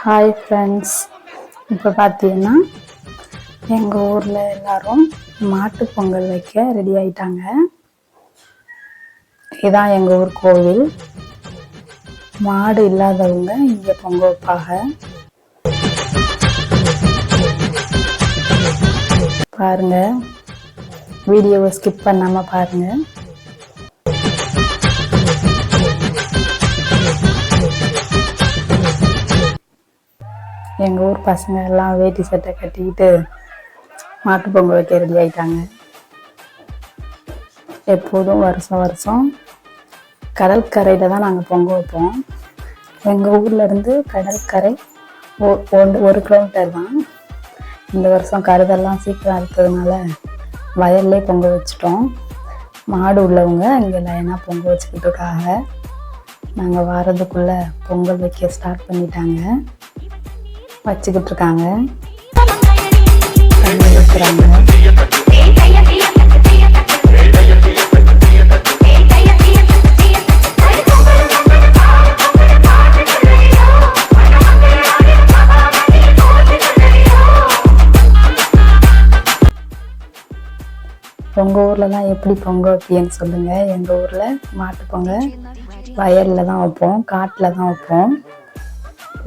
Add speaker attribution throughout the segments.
Speaker 1: Hi friends இப்போ பார்த்தீங்கன்னா எங்கள் ஊரில் எல்லாரும் மாட்டு பொங்கல் வைக்க ரெடி ஆயிட்டாங்க. இதான் எங்கள் ஊர் கோவில். மாடு இல்லாதவங்க இங்கே பொங்க வைப்பாங்க. பாருங்க. வீடியோவை ஸ்கிப் பண்ணாமல் பாருங்கள் எங்கள் ஊர் பசங்க எல்லாம் வேட்டி சட்டை கட்டிக்கிட்டு மாட்டு பொங்கல் வைக்க ரெடி ஆகிட்டாங்க எப்போதும் வருஷம் வருஷம் கடற்கரையில் தான் நாங்கள் பொங்க வைப்போம். எங்கள் ஊர்லேருந்து கடற்கரை ஒ- ஒன்று ஒரு கிலோமீட்டர் தான். இந்த வருஷம் கருதெல்லாம் சீக்கிரம் இருக்கிறதுனால வயல்லே பொங்கல் வச்சிட்டோம். மாடு உள்ளவங்க இங்கே லைனாக பொங்கல் வச்சுக்கிட்டு இருக்காங்க. நாங்கள் வாரதுக்குள்ளே பொங்கல் வைக்க ஸ்டார்ட் பண்ணிட்டாங்க. வச்சுக்கிட்டு இருக்காங்க தண்ணி ஊத்துறாங்க உங்கள் ஊர்லலாம் எப்படி பொங்க வைப்பீங்கன்னு சொல்லுங்கள் எங்கள் ஊரில் மாட்டு பொங்கல். வயலில் தான் வைப்போம் காட்டில் தான் வைப்போம்.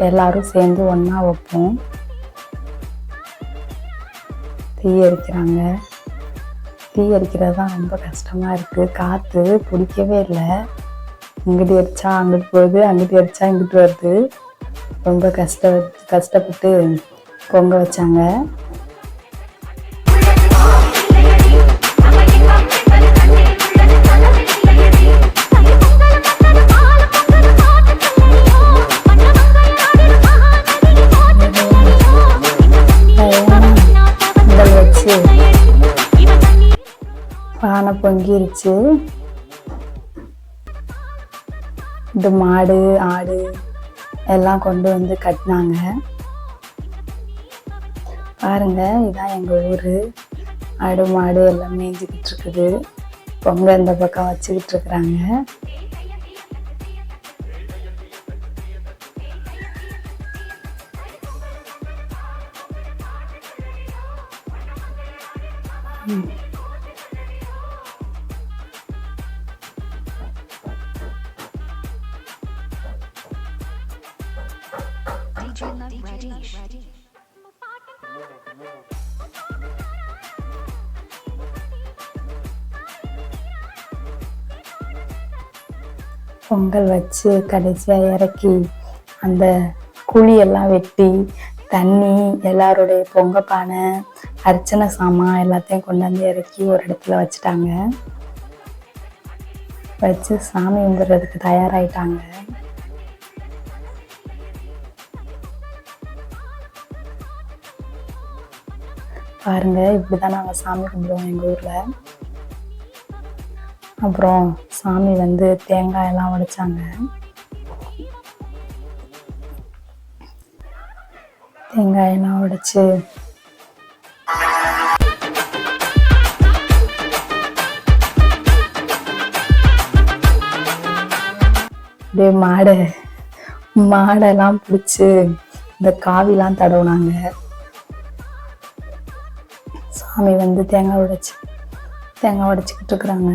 Speaker 1: எல்லாரும் சேர்ந்து ஒன்றா வைப்போம். தீ எரிக்கிறாங்க. தீ எரிக்கிறது தான் ரொம்ப கஷ்டமாக இருக்குது காற்று பிடிக்கவே இல்லை. இங்கிட்டு எரிச்சா அங்கிட்டு போகுது அங்கிட்டு எரிச்சா இங்கிட்டு வருது. ரொம்ப கஷ்ட கஷ்டப்பட்டு பொங்க வச்சாங்க. பானை பொங்கிருச்சு. இந்த மாடு ஆடு எல்லாம் கொண்டு வந்து கட்டினாங்க. பாருங்க இதான் எங்கள் ஊர். ஆடு மாடு எல்லாம் மேய்ஞ்சிக்கிட்டு இருக்குது. பொங்கல் இந்த பக்கம் வச்சுக்கிட்டு இருக்கிறாங்க.
Speaker 2: DJ Radish.
Speaker 1: பொங்கல் வச்சு கடைசியாக இறக்கி அந்த குழியெல்லாம் வெட்டி தண்ணி எல்லாருடைய பொங்க பானை அர்ச்சனை சாமான் எல்லாத்தையும் கொண்டாந்து இறக்கி ஒரு இடத்துல வச்சுட்டாங்க வச்சு சாமி கும்பிட்றதுக்கு பாருங்கள் இப்படி இப்படிதான் நாங்கள் சாமி கும்பிடுவோம் எங்கள் ஊரில். அப்புறம் சாமி வந்து தேங்காய் எல்லாம் உடைச்சாங்க. தேங்காய் எல்லாம் உடைச்சு அப்படியே மாடை மாடெல்லாம் பிடிச்சி இந்த காவிலாம் தடவுனாங்க. சாமி வந்து தேங்காய் உடைச்சி தேங்காய் உடைச்சிக்கிட்டு இருக்கிறாங்க.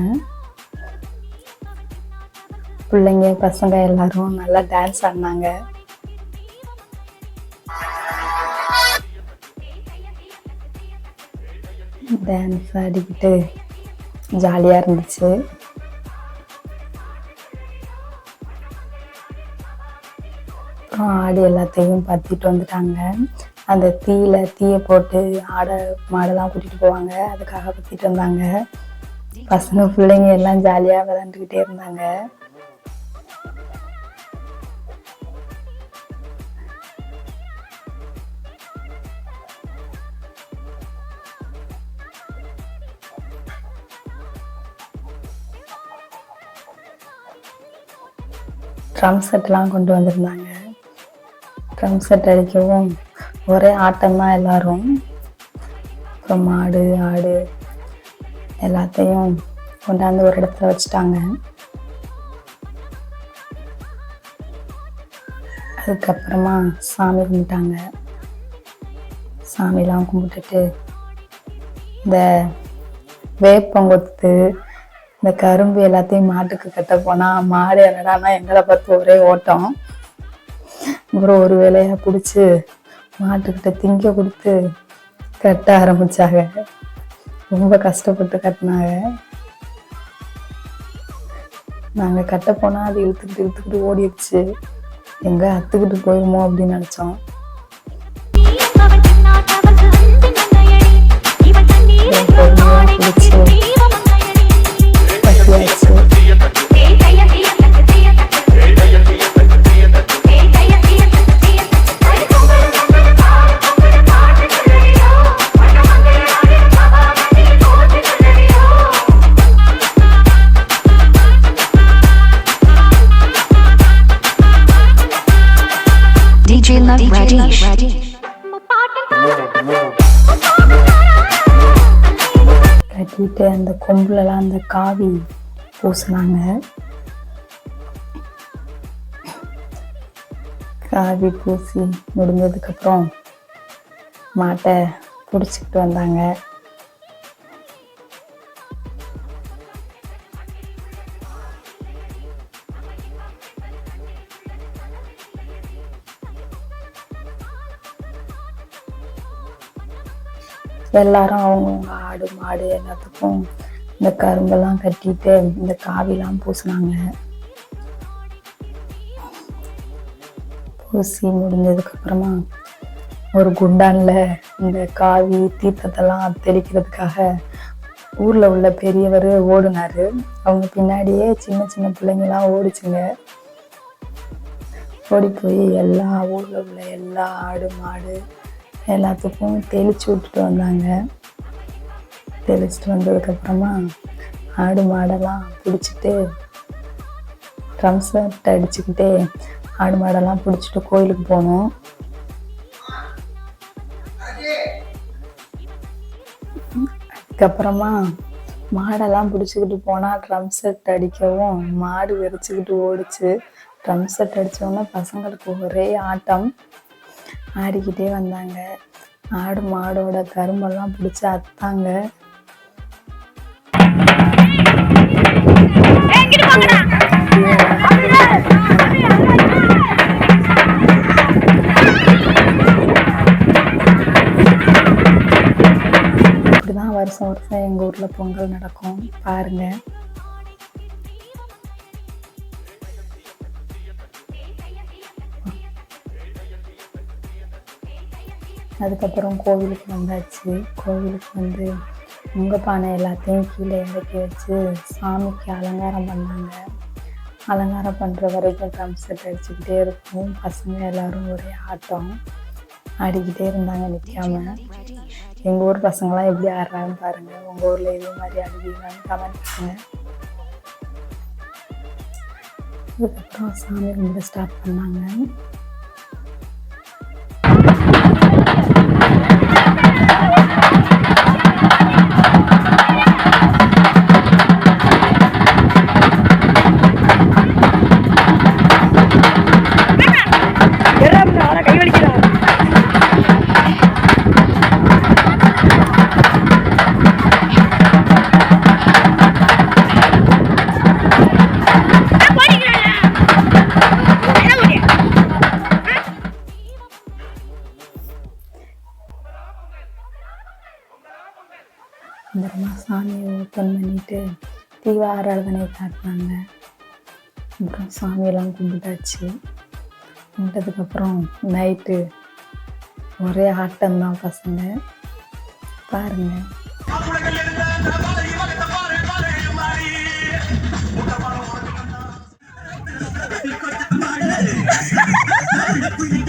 Speaker 1: பிள்ளைங்க பசங்க எல்லாரும் நல்லா டான்ஸ் ஆடினாங்க. டான்ஸ் ஆடிக்கிட்டு ஜாலியாக இருந்துச்சு. அப்புறம் ஆடி எல்லாத்தையும் பார்த்துட்டு வந்துட்டாங்க. அந்த தீயில தீயை போட்டு ஆடை மாடெல்லாம் கூட்டிகிட்டு போவாங்க. அதுக்காக பற்றிட்டு வந்தாங்க. பசங்க பிள்ளைங்க எல்லாம் ஜாலியாக விளாண்டுக்கிட்டே இருந்தாங்க. ட்ரம் செட்லாம் கொண்டு வந்திருந்தாங்க. ட்ரம் செட் அடிக்கவும் ஒரே ஆட்டம்தான் எல்லோரும் எல்லாரும் அப்புறம் மாடு ஆடு எல்லாத்தையும் கொண்டாந்து ஒரு இடத்துல வச்சுட்டாங்க. அதுக்கப்புறமா சாமி கும்பிட்டாங்க. சாமிலாம் கும்பிட்டுட்டு இந்த வேப்பங்கொத்து இந்த கரும்பு எல்லாத்தையும் மாட்டுக்கு கட்ட போனால் மாடு என்னடானா எங்களை பார்த்து ஒரே ஓட்டம். அப்புறம் ஒரு வேலையாக பிடிச்சி மாட்டுக்கிட்ட திங்க கொடுத்து கட்ட ஆரம்பிச்சாங்க. ரொம்ப கஷ்டப்பட்டு கட்டினாங்க. நாங்கள் கட்ட போனால் அது இழுத்துக்கிட்டு இழுத்துக்கிட்டு ஓடிடுச்சு. எங்கே அத்துக்கிட்டு போயிருமோ அப்படின்னு நினச்சோம்.
Speaker 2: அவன் தின்னாதவன்
Speaker 3: Rajesh.
Speaker 1: கட்டிட்டு அந்த கொம்புலலாம் அந்த காவி பூசினாங்க காவி பூசி முடிஞ்சதுக்கப்புறம் மாட்டை பிடிச்சிக்கிட்டு வந்தாங்க எல்லாரும் அவங்கவுங்க ஆடு மாடு எல்லாத்துக்கும் இந்த கரும்பெல்லாம் கட்டிட்டு இந்த காவிலாம் பூசினாங்க. பூசி முடிஞ்சதுக்கு அப்புறமா ஒரு குண்டான்ல இந்த காவி தீர்த்தத்தெல்லாம் தெளிக்கிறதுக்காக ஊர்ல உள்ள பெரியவர் ஓடுனாரு. அவங்க பின்னாடியே சின்ன சின்ன பிள்ளைங்கலாம் ஓடிச்சுங்க. ஓடி போய் எல்லா ஊர்ல உள்ள எல்லா ஆடு மாடு எல்லாத்துக்கும் தெளிச்சு விட்டுட்டு வந்தாங்க. தெளிச்சுட்டு வந்ததுக்கப்புறமா ஆடு மாடெல்லாம் பிடிச்சிட்டு ட்ரம் செட் அடிச்சுக்கிட்டே ஆடு மாடெல்லாம் பிடிச்சிட்டு கோயிலுக்கு போனோம். அதுக்கப்புறமா மாடெல்லாம் பிடிச்சிக்கிட்டு போனால் ட்ரம் செட் அடிக்கவும் மாடு வெறிச்சுக்கிட்டு ஓடிச்சு. ட்ரம் செட் அடித்தோன்னே பசங்களுக்கு ஒரே ஆட்டம். ஆடிக்கிட்டே வந்தாங்க. ஆடு மாடோட கரும்பெல்லாம் பிடிச்சி அத்தாங்க. இப்படிதான் வருஷம் வருஷம் எங்க ஊர்ல பொங்கல் நடக்கும். பாருங்க. அதுக்கப்புறம் கோவிலுக்கு வந்தாச்சு. கோவிலுக்கு வந்து உங்க பானை எல்லாத்தையும் கீழே இறக்கி வச்சு சாமிக்கு அலங்காரம் பண்ணாங்க. அலங்காரம் பண்ணுற வரைக்கும் ட்ரம் செட் அடிச்சுக்கிட்டே இருக்கும் பசங்க எல்லாரும் ஒரே ஆட்டம். ஆடிக்கிட்டே இருந்தாங்க நிற்காம எங்கள் ஊர் பசங்களாம் எப்படி ஆடுறாங்கன்னு பாருங்கள் உங்கள் ஊரில் இதே மாதிரி ஆடுவீங்களான்னு கமெண்ட் பண்ணுங்க. அதுக்கப்புறம் சாமி கும்பிட ஸ்டார்ட் பண்ணாங்க. ஓப்பன் பண்ணிட்டு தீவ ஆராதனை காட்டினாங்க அப்புறம் சாமியெல்லாம் கும்பிட்டாச்சு. கும்பிட்டதுக்கப்புறம் நைட்டு ஒரே ஆட்டம்தான் பசங்க. பாருங்கள் Thank you.